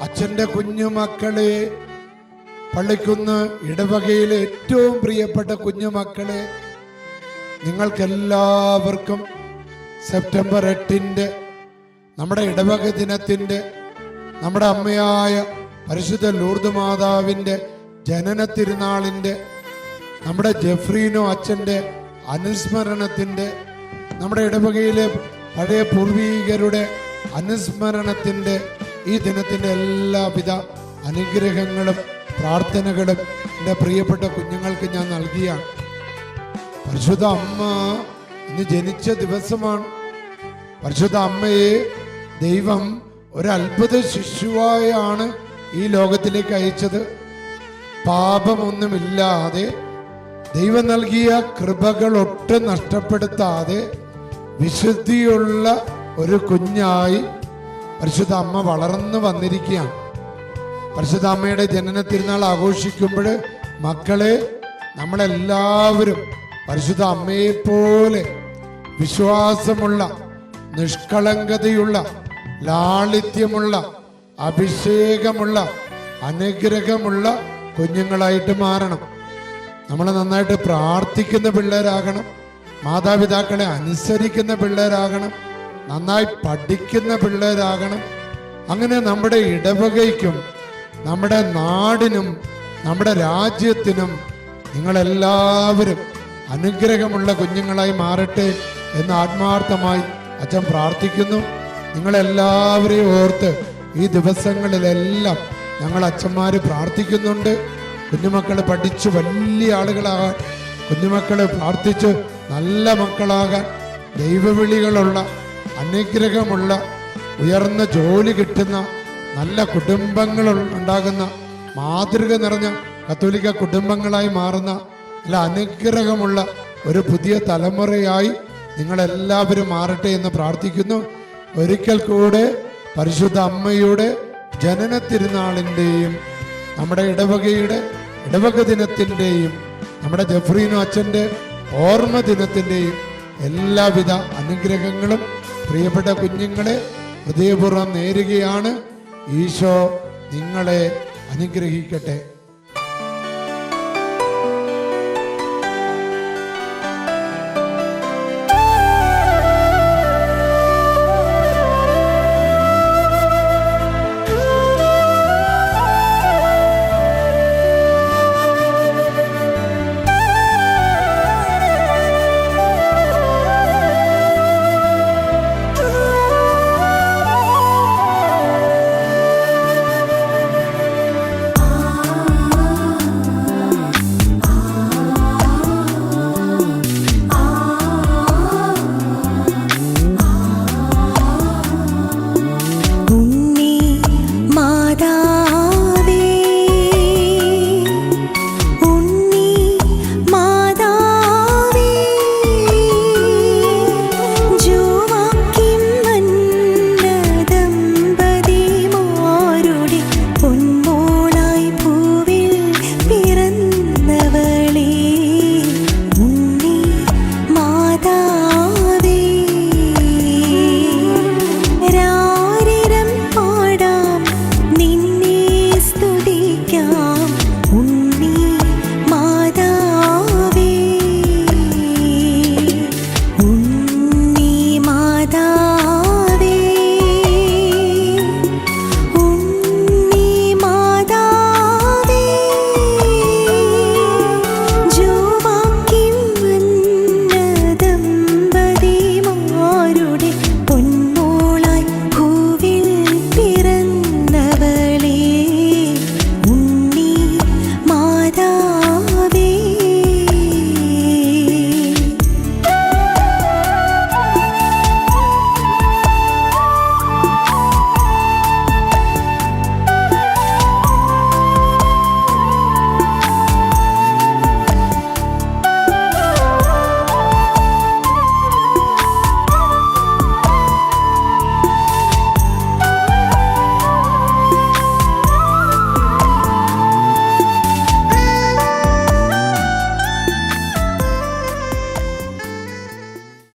അച്ഛന്റെ കുഞ്ഞുമക്കളെ പള്ളിക്കുന്ന് ഇടവകയിലെ ഏറ്റവും പ്രിയപ്പെട്ട കുഞ്ഞുമക്കളെ നിങ്ങൾക്കെല്ലാവർക്കും സെപ്റ്റംബർ എട്ടിന്റെ നമ്മുടെ ഇടവക ദിനത്തിന്റെ നമ്മുടെ അമ്മയായ പരിശുദ്ധ ലൂർദ് മാതാവിന്റെ ജനന തിരുനാളിന്റെ നമ്മുടെ ജെഫ്രീനോ അച്ഛന്റെ അനുസ്മരണത്തിന്റെ നമ്മുടെ ഇടവകയിലെ പഴയ പൂർവീകരുടെ അനുസ്മരണത്തിന്റെ ഈ ദിനത്തിന്റെ എല്ലാവിധ അനുഗ്രഹങ്ങളും പ്രാർത്ഥനകളും എന്റെ പ്രിയപ്പെട്ട കുഞ്ഞുങ്ങൾക്ക് ഞാൻ നൽകിയാണ്. പരിശുദ്ധ അമ്മ ഇന്ന് ജനിച്ച ദിവസമാണ്. പരിശുദ്ധ അമ്മയെ ദൈവം ഒരത്ഭുത ശിശുവായാണ് ഈ ലോകത്തിലേക്ക് അയച്ചത്. പാപമൊന്നുമില്ലാതെ ദൈവം നൽകിയ കൃപകൾ ഒട്ടും നഷ്ടപ്പെടുത്താതെ വിശുദ്ധിയുള്ള ഒരു കുഞ്ഞായി പരിശുദ്ധ അമ്മ വളർന്നു വന്നിരിക്കുകയാണ്. പരിശുദ്ധ അമ്മയുടെ ജനന തിരുനാൾ ആഘോഷിക്കുമ്പോൾ മക്കളെ നമ്മളെല്ലാവരും പരിശുദ്ധ അമ്മയെപ്പോലെ വിശ്വാസമുള്ള നിഷ്കളങ്കതയുള്ള ലാളിത്യമുള്ള അഭിഷേകമുള്ള അനുഗ്രഹമുള്ള കുഞ്ഞുങ്ങളായിട്ട് മാറണം. നമ്മൾ നന്നായിട്ട് പ്രാർത്ഥിക്കുന്ന പിള്ളേരാകണം. മാതാപിതാക്കളെ അനുസരിക്കുന്ന പിള്ളേരാകണം. നന്നായി പഠിക്കുന്ന പിള്ളേരാകണം. അങ്ങനെ നമ്മുടെ ഇടവകയ്ക്കും നമ്മുടെ നാടിനും നമ്മുടെ രാജ്യത്തിനും നിങ്ങളെല്ലാവരും അനുഗ്രഹമുള്ള കുഞ്ഞുങ്ങളായി മാറട്ടെ എന്ന് ആത്മാർത്ഥമായി അച്ഛൻ പ്രാർത്ഥിക്കുന്നു. നിങ്ങളെല്ലാവരെയും ഓർത്ത് ഈ ദിവസങ്ങളിലെല്ലാം ഞങ്ങൾ അച്ഛന്മാർ പ്രാർത്ഥിക്കുന്നുണ്ട്. കുഞ്ഞുമക്കൾ പഠിച്ച് വലിയ ആളുകളാകാൻ കുഞ്ഞുമക്കൾ പ്രാർത്ഥിച്ച് നല്ല മക്കളാകാൻ ദൈവവിളികളുള്ള അനുഗ്രഹമുള്ള ഉയർന്ന ജോലി കിട്ടുന്ന നല്ല കുടുംബങ്ങൾ ഉണ്ടാകുന്ന മാതൃക നിറഞ്ഞ കത്തോലിക്ക കുടുംബങ്ങളായി മാറുന്ന നല്ല അനുഗ്രഹമുള്ള ഒരു പുതിയ തലമുറയായി നിങ്ങളെല്ലാവരും മാറട്ടെ എന്ന് പ്രാർത്ഥിക്കുന്നു. ഒരിക്കൽ കൂടെ പരിശുദ്ധ അമ്മയുടെ ജനന തിരുനാളിന്റെയും നമ്മുടെ ഇടവകയുടെ ഇടവക ദിനത്തിന്റെയും നമ്മുടെ ജഫ്രീനു അച്ഛന്റെ ഓർമ്മ ദിനത്തിന്റെയും എല്ലാവിധ അനുഗ്രഹങ്ങളും പ്രിയപ്പെട്ട കുഞ്ഞുങ്ങളെ ഹൃദയപൂർവം നേരുകയാണ്. ഈശോ നിങ്ങളെ അനുഗ്രഹിക്കട്ടെ.